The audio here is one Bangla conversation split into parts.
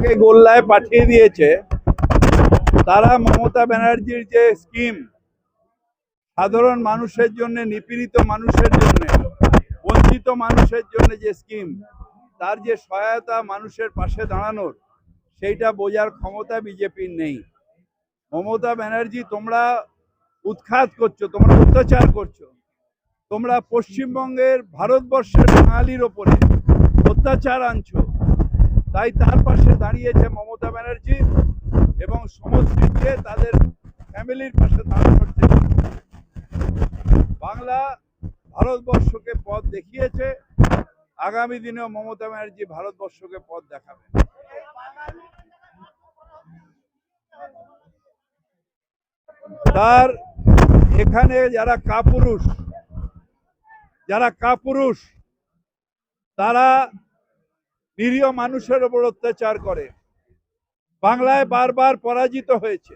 গোল্লায় পাঠিয়ে দিয়েছে, তারা মমতা ব্যানার্জির যে স্কিম, সাধারণ মানুষের জন্য, নিপীড়িত মানুষের জন্য, বঞ্চিত মানুষের জন্য যে স্কিম, তার যে সহায়তা মানুষের পাশে দাঁড়ানোর, সেইটা বোঝার ক্ষমতা বিজেপির নেই। মমতা ব্যানার্জি, তোমরা উৎখাত করছ, তোমরা অত্যাচার করছ, তোমরা পশ্চিমবঙ্গের ভারতবর্ষের বাঙালির ওপরে অত্যাচার আনছো তাই তার পাশে দাঁড়িয়েছে মমতা ব্যানার্জি এবং সমষ্টিকে তাদের ফ্যামিলির পাশে দাঁড়ানোর চেষ্টা বাংলা ভারতবর্ষকে পথ দেখিয়েছে। আগামী দিনেও মমতা ব্যানার্জি ভারতবর্ষকে পথ দেখাবে। তার এখানে যারা কাপুরুষ যারা কাপুরুষ, তারা নিরীহ মানুষের ওপর অত্যাচার করে। বাংলায় বারবার পরাজিত হয়েছে।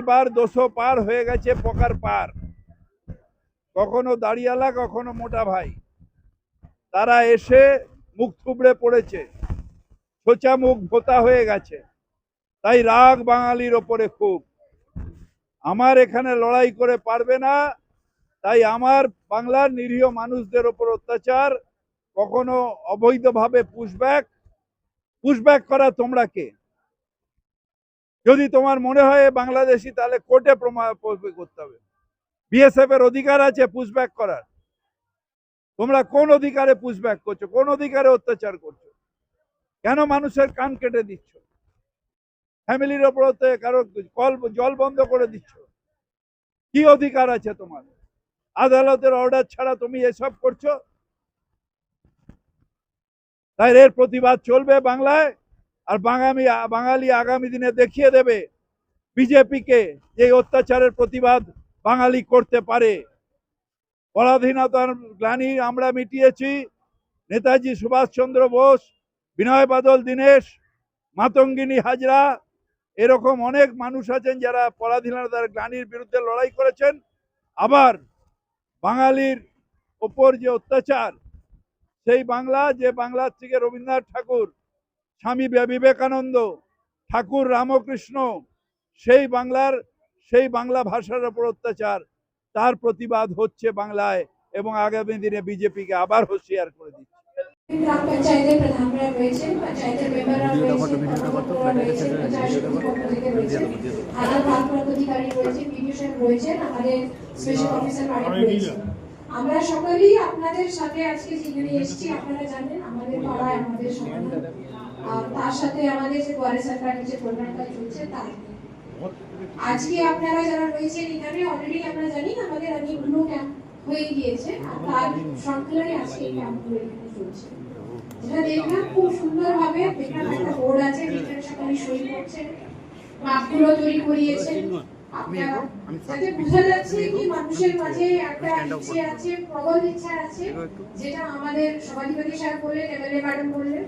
বার দোষো পার হয়ে গেছে পকার পার। কখনো দাঁড়িয়ালা, কখনো মোটা ভাই। তারা এসে মুখ থুবড়ে পড়েছে। সোচা মুখ ভোতা হয়ে গেছে। তাই রাগ বাঙালির ওপরে খুব। আমার এখানে লড়াই করে পারবে না। তাই আমার বাংলার নিরীহ মানুষদের ওপর অত্যাচার। কখনো অবৈধভাবে পুশব্যাক পুশব্যাক করা তোমরা কে? যদি তোমার মনে হয় বাংলাদেশি, তাহলে কোর্টে প্রমাণ করতে হবে। বিএসএফ এর অধিকার আছে পুশব্যাক করার। তোমরা কোন অধিকারে পুশব্যাক করছ? কোন অধিকারে অত্যাচার করছ? কেন মানুষের কান কেটে দিচ্ছ? ফ্যামিলির ওপর কারও কল জল বন্ধ করে দিচ্ছ? কি অধিকার আছে তোমার? আদালতের অর্ডার ছাড়া তুমি এসব করছ? তাই এর প্রতিবাদ চলবে বাংলায়। আর বাঙালি বাঙালি আগামী দিনে দেখিয়ে দেবে বিজেপিকে যে অত্যাচারের প্রতিবাদ বাঙালি করতে পারে। পরাধীনতার গ্লানি আমরা মিটিয়েছি। নেতাজি সুভাষচন্দ্র বোস, বিনয় বাদল, দীনেশ, মাতঙ্গিনী হাজরা, এরকম অনেক মানুষ আছেন যারা পরাধীনতার গ্লানির বিরুদ্ধে লড়াই করেছেন। আবার বাঙালির ওপর যে অত্যাচার সেই বাংলা যে বাংলার থেকে রবীন্দ্রনাথ ঠাকুর স্বামী বিবেকানন্দ ঠাকুর রামকৃষ্ণ সেই বাংলার সেই বাংলা ভাষার ওপর অত্যাচার তার প্রতিবাদ হচ্ছে বাংলায় এবং আগামী দিনে বিজেপিকে আবার হুঁশিয়ার করে দিচ্ছে। আমাদের স্পেশাল অফিসার ম্যাডাম রয়েছেন। আমরা সকলেই আপনাদের সাথে আজকে যেখানে এসেছি, আপনারা জানেন, আমাদের পাড়ায় আমাদের তার সাথে আমাদের যে দুয়ারে সরকারের যে প্রোগ্রামটা চলছে, তার আজকে আপনারা যারা রয়েছেন এখানে অলরেডি আমরা জানি আমাদের অনেকগুলো ক্যাম্প হয়ে গিয়েছে তার সংকলনে আজকে এই ক্যাম্পগুলো এখানে চলছে। যেটা দেখলাম খুব সুন্দরভাবে, দেখলাম একটা বোর্ড আছে যেখানে সবাই সই করছেন, মাপগুলো তৈরি করিয়েছেন। আপনারা যাতে বোঝা যাচ্ছে কি মানুষের মাঝে একটা ইচ্ছে আছে প্রবল ইচ্ছা আছে যেটা আমাদের সমাধিপতি সাহেব বললেন এমএলএ ম্যাডাম বললেন।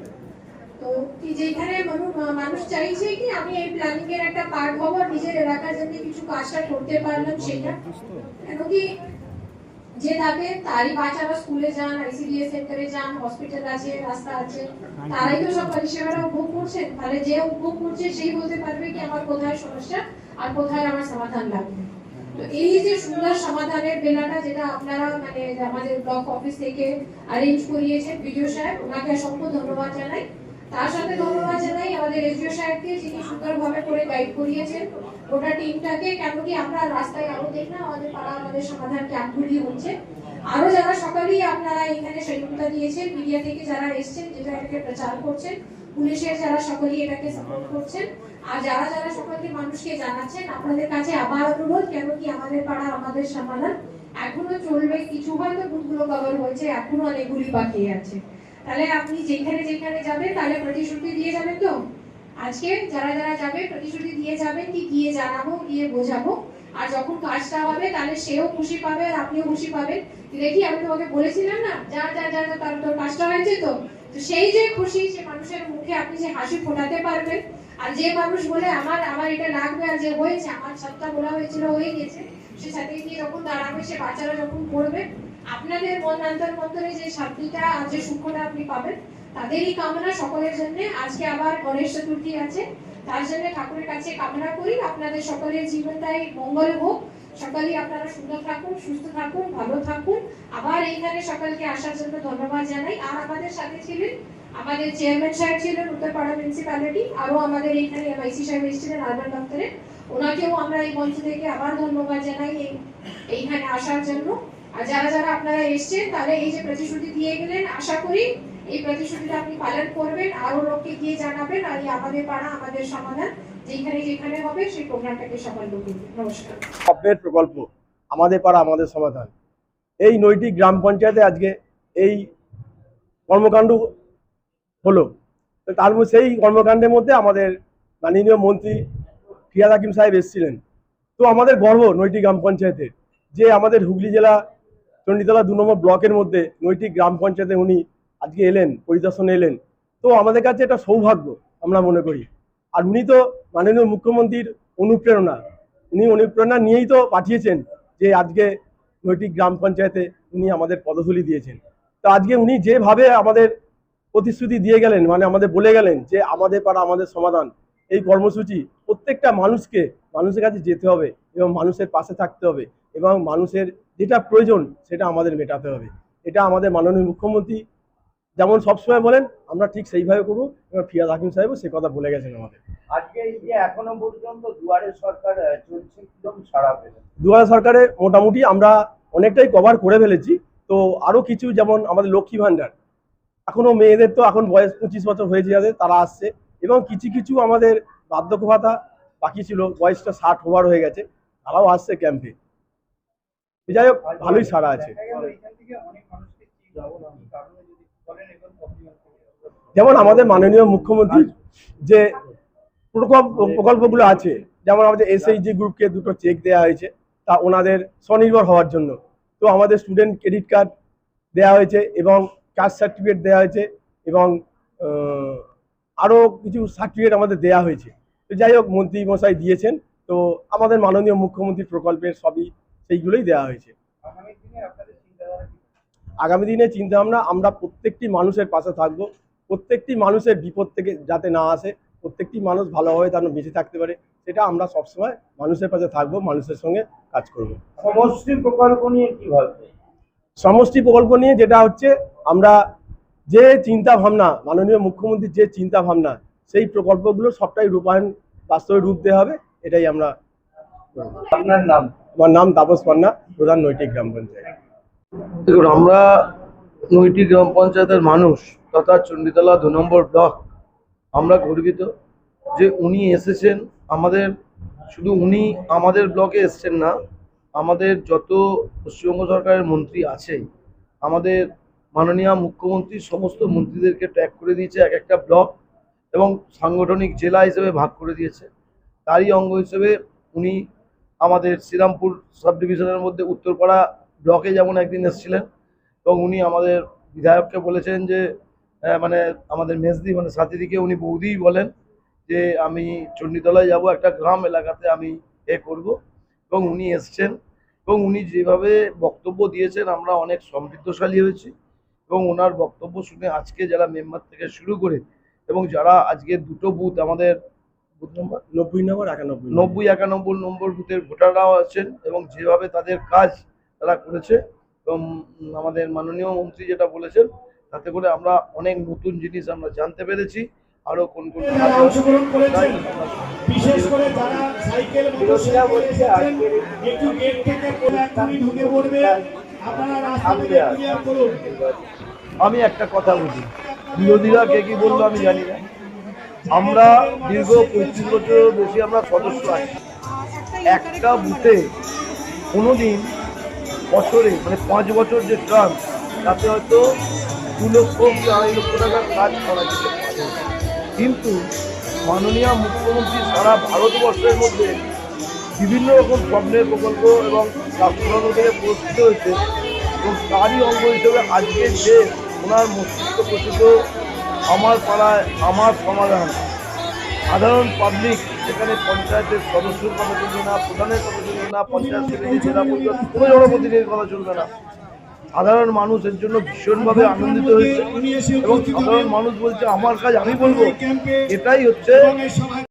তো কি যেখানে মানুষ মানুষ চাইছে কি আমি এই প্ল্যানিং এর একটা পার্ট হব নিজের এলাকার জন্য কিছু কাজটা করতে পারলাম সেটা? কেন কি যে থাকে, তারই বাচ্চারা স্কুলে যান আইসিডিএস সেন্টারে যান হসপিটাল আছে, রাস্তা আছে, তারাই তো সব পরিষেবাটা উপভোগ করছেন তাহলে যে উপভোগ করছে, সেই বলতে পারবে কি আমার কোথায় সমস্যা আর কোথায় আমার সমাধান লাগবে। তো এই যে সুন্দর সমাধানের বেলাটা যেটা আপনারা মানে আমাদের ব্লক অফিস থেকে অ্যারেঞ্জ করিয়েছেন বিডিও সাহেব, ওনাকে অসংখ্য ধন্যবাদ জানাই। তার সাথে ধন্যবাদ জানাই আমাদের এসডিও সাহেবকে, যিনি সুন্দরভাবে করে গাইড করিয়েছেন। গোটা টিমটাকে কেন কি আমরা রাস্তায় আরও না আমাদের পাড়া আমাদের সমাধান ক্যাম্পগুলি হচ্ছে। আরও যারা সকালেই আপনারা এখানে সহিংসতা দিয়েছেন মিডিয়া থেকে যারা এসছেন, যেটা এটাকে প্রচার করছেন, পুলিশের যারা সকলেই এটাকে সাপোর্ট করছেন, আর যারা যারা সকলকে মানুষকে জানাচ্ছেন, আপনাদের কাছে আবার অনুরোধ কেন কি আমাদের পাড়া আমাদের সমাধান এখনও চলবে। কিছু হয়তো বুথগুলো কভার হয়েছে, এখনও অনেকগুলি বাকি আছে। তাহলে আপনি যেখানে যেখানে যাবেন, তাহলে প্রতিশ্রুতি দিয়ে যাবেন তো? আজকে যারা যারা যাবে, প্রতিশ্রুতি দিয়ে যাবেন কি গিয়ে জানাব, গিয়ে বোঝাবো। আর যখন কাজটা হবে, তাহলে সেও খুশি পাবে আর আপনিও খুশি পাবেন। দেখি, আমি তোমাকে বলেছিলাম না, যা যা যা তার তোর কাজটা হয়েছে তো। তো সেই যে খুশি, সে মানুষের মুখে আপনি যে হাসি ফোটাতে পারবেন, আর যে মানুষ বলে, আমার আমার এটা লাগবে আর যে হয়েছে, আমার ছাদটা বলা হয়েছিল, হয়ে গেছে। সে সাথে গিয়ে যখন দাঁড়াবে, সে বাচ্চারা যখন পড়বে, আপনাদের মন, অন্তর মন্তরে যে শান্তিটা আর যে সুখটা আপনি পাবেন তাদেরই কামনা সকলের জন্য। আজকে আবার গণেশ চতুর্থী আছে। তার জন্য ঠাকুরের কাছে কামনা করি। আপনাদের সকলের জীবনটাই মঙ্গল হোক। সকালে আপনারা সুন্দর থাকুন, সুস্থ থাকুন, ভালো থাকুন। আবার এইখানে সকলকে আসার জন্য ধন্যবাদ জানাই। আর আমাদের সাথে ছিলেন আমাদের চেয়ারম্যান সাহেব ছিলেন, উত্তরপাড়া মিউনিসিপ্যালিটি আরও আমাদের এইখানে এমআইসি সাহেব এসেছিলেন আরবান দপ্তরে। ওনাকেও আমরা এই মঞ্চ থেকে আবার ধন্যবাদ জানাই এই, এইখানে আসার জন্য। আর যারা যারা আপনারা এসছেন, তাহলে এই যে প্রতিশ্রুতি দিয়ে গেলেন, আশা করি এই প্রতিশ্রুতিটা আপনি পালন করবেন আরও লোককে গিয়ে জানাবেন আর আমাদের পাড়া, আমাদের সমাধান, যেখানে যেখানে হবে সেই প্রোগ্রামটাকে সফল করবেন নমস্কার। স্বপ্নের প্রকল্প, আমাদের পাড়া, আমাদের সমাধান। এই নৈটি গ্রাম পঞ্চায়েতে আজকে এই কর্মকাণ্ড হলো। তার সেই কর্মকাণ্ডের মধ্যে আমাদের মাননীয় মন্ত্রী ফিয়াদ হাকিম সাহেব এসেছিলেন। তো আমাদের গর্ব নৈটি গ্রাম পঞ্চায়েতের যে আমাদের হুগলি জেলা চণ্ডীতলা দু নম্বর ব্লকের মধ্যে নৈটি গ্রাম পঞ্চায়েতে উনি আজকে এলেন, পরিদর্শনে এলেন। তো আমাদের কাছে এটা সৌভাগ্য, আমরা মনে করি। আর উনি তো মাননীয় মুখ্যমন্ত্রীর অনুপ্রেরণা। উনি অনুপ্রেরণা নিয়েই তো পাঠিয়েছেন যে আজকে নৈতিক গ্রাম পঞ্চায়েতে উনি আমাদের পদধূলি দিয়েছেন। তো আজকে উনি যেভাবে আমাদের প্রতিশ্রুতি দিয়ে গেলেন মানে আমাদের বলে গেলেন যে আমাদের পাড়া, আমাদের সমাধান, এই কর্মসূচি প্রত্যেকটা মানুষকে, মানুষের কাছে যেতে হবে এবং মানুষের পাশে থাকতে হবে এবং মানুষের যেটা প্রয়োজন সেটা আমাদের মেটাতে হবে। এটা আমাদের মাননীয় মুখ্যমন্ত্রী যেমন সবসময় বলেন আমরা ঠিক সেইভাবে করব। এবং ফিয়াদ হাকিম সাহেবও সে কথা বলে গেছেন আমাদের। আজকে এই যে এখনও পর্যন্ত দুয়ারে সরকার চলছে কীরকম সারা দুয়ারে সরকারে মোটামুটি আমরা অনেকটাই কভার করে ফেলেছি। তো আরও কিছু যেমন আমাদের লক্ষ্মী ভান্ডার এখনও মেয়েদের তো এখন বয়স পঁচিশ বছর হয়েছে যাদের তারা আসছে। এবং কিছু কিছু আমাদের বার্ধক্য ভাতা বাকি ছিল বয়সটা ষাট ওভার হয়ে গেছে তারাও আসছে ক্যাম্পে যাই হোক ভালোই সারা আছে দেখা গেল এখান থেকে অনেক মানুষকে চিন যাব কি কারণে যদি বলেন এখন কমপ্লিমেন্ট যেমন আমাদের মাননীয় মুখ্যমন্ত্রী যে প্রকল্প, প্রকল্পগুলো আছে, যেমন আমাদের এসএইচজি গ্রুপকে দুটো চেক দেওয়া হয়েছে, তা ওনাদের স্বনির্ভর হওয়ার জন্য। তো আমাদের স্টুডেন্ট ক্রেডিট কার্ড দেওয়া হয়েছে এবং কাস্ট সার্টিফিকেট দেওয়া হয়েছে এবং আরও কিছু সার্টিফিকেট আমাদের দেওয়া হয়েছে। তো যাই হোক, মন্ত্রী মশাই দিয়েছেন, তো আমাদের মাননীয় মুখ্যমন্ত্রীর প্রকল্পের সবই সেইগুলোই দেওয়া হয়েছে? আগামী দিনে চিন্তা ভাবনা আমরা প্রত্যেকটি মানুষের পাশে থাকব। প্রত্যেকটি মানুষের বিপদ থেকে যাতে না আসে প্রত্যেকটি মানুষ ভালোভাবে যেন বেঁচে থাকতে পারে সেটা আমরা সবসময় মানুষের পাশে থাকব মানুষের সঙ্গে কাজ করব। সমষ্টি প্রকল্প নিয়ে কি ভাবছেন? সমষ্টি প্রকল্প নিয়ে যেটা হচ্ছে আমরা যে চিন্তা ভাবনা মাননীয় মুখ্যমন্ত্রীর যে চিন্তা ভাবনা সেই প্রকল্পগুলো সবটাই রূপায়ণ বাস্তবে রূপ দেওয়া হবে এটাই আমরা আপনার নাম? আমার নাম তাপস পান্না প্রধান নৈতিক গ্রাম পঞ্চায়েত। দেখুন আমরা নৈটি গ্রাম পঞ্চায়েতের মানুষ তথা চণ্ডীতলা দু নম্বর ব্লক। আমরা গর্বিত যে উনি এসেছেন। আমাদের, শুধু উনি আমাদের ব্লকে এসছেন না, আমাদের যত পশ্চিমবঙ্গ সরকারের মন্ত্রী আছে, আমাদের মাননীয় মুখ্যমন্ত্রী, সমস্ত মন্ত্রীদেরকে ট্র্যাক করে দিয়েছে এক একটা ব্লক এবং সাংগঠনিক জেলা হিসেবে ভাগ করে দিয়েছে। তারই অঙ্গ হিসেবে উনি আমাদের শ্রীরামপুর সাব ডিভিশনের মধ্যে উত্তরপাড়া ব্লকে যেমন একদিন এসেছিলেন এবং উনি আমাদের বিধায়ককে বলেছেন যে মানে আমাদের মেজদি মানে সাথীদিকে উনি বৌদিই বলেন যে আমি চণ্ডীতলায় যাব একটা গ্রাম এলাকাতে আমি এ করব। এবং উনি এসছেন। এবং উনি যেভাবে বক্তব্য দিয়েছেন আমরা অনেক সমৃদ্ধশালী হয়েছি। এবং ওনার বক্তব্য শুনে আজকে যারা মেম্বার থেকে শুরু করে এবং যারা আজকে দুটো বুথ আমাদের বুথ নম্বর? নব্বই নম্বর একানব্বই নব্বই একানব্বই নম্বর বুথের ভোটাররাও আছেন এবং যেভাবে তাদের কাজ তারা করেছে এবং আমাদের মাননীয় মন্ত্রী যেটা বলেছেন তাতে করে আমরা অনেক নতুন জিনিস আমরা জানতে পেরেছি। আরও কোন কোন বিশেষ করে যারা সাইকেল একটু গেট থেকে ঢুকে পড়বে। আমি একটা কথা বলি বিরোধীরা কে কি বলল আমি জানি না। আমরা দীর্ঘ পঁয়ত্রিশ বছরের বেশি আমরা সদস্য আছি। একটা বুথে কোনোদিন বছরে মানে পাঁচ বছর যে টার্ম তাতে হয়তো দু লক্ষ কি আড়াই লক্ষ টাকার কাজ করা যেতে পারে। কিন্তু মাননীয় মুখ্যমন্ত্রী সারা ভারতবর্ষের মধ্যে বিভিন্ন রকম স্বপ্নের প্রকল্প এবং রাষ্ট্রধর্ম থেকে পুরস্কৃত হয়েছে এবং তারই অঙ্গ হিসেবে আজকে যে ওনার মস্তিষ্ক প্রচিত আমার পাড়ায় আমার সমাধান, সাধারণ পাবলিক, যেখানে পঞ্চায়েতের সদস্যের কথা চলবে না, প্রধানের কথা চলবে না, পঞ্চায়েত সেক্রেটারি, জেলা পরিষদ, কোনো জনপ্রতিনিধির কথা চলবে না। সাধারণ মানুষ এর জন্য ভীষণভাবে আনন্দিত হয়েছে এবং সাধারণ মানুষ বলছে আমার কাজ আমি বলব। এটাই হচ্ছে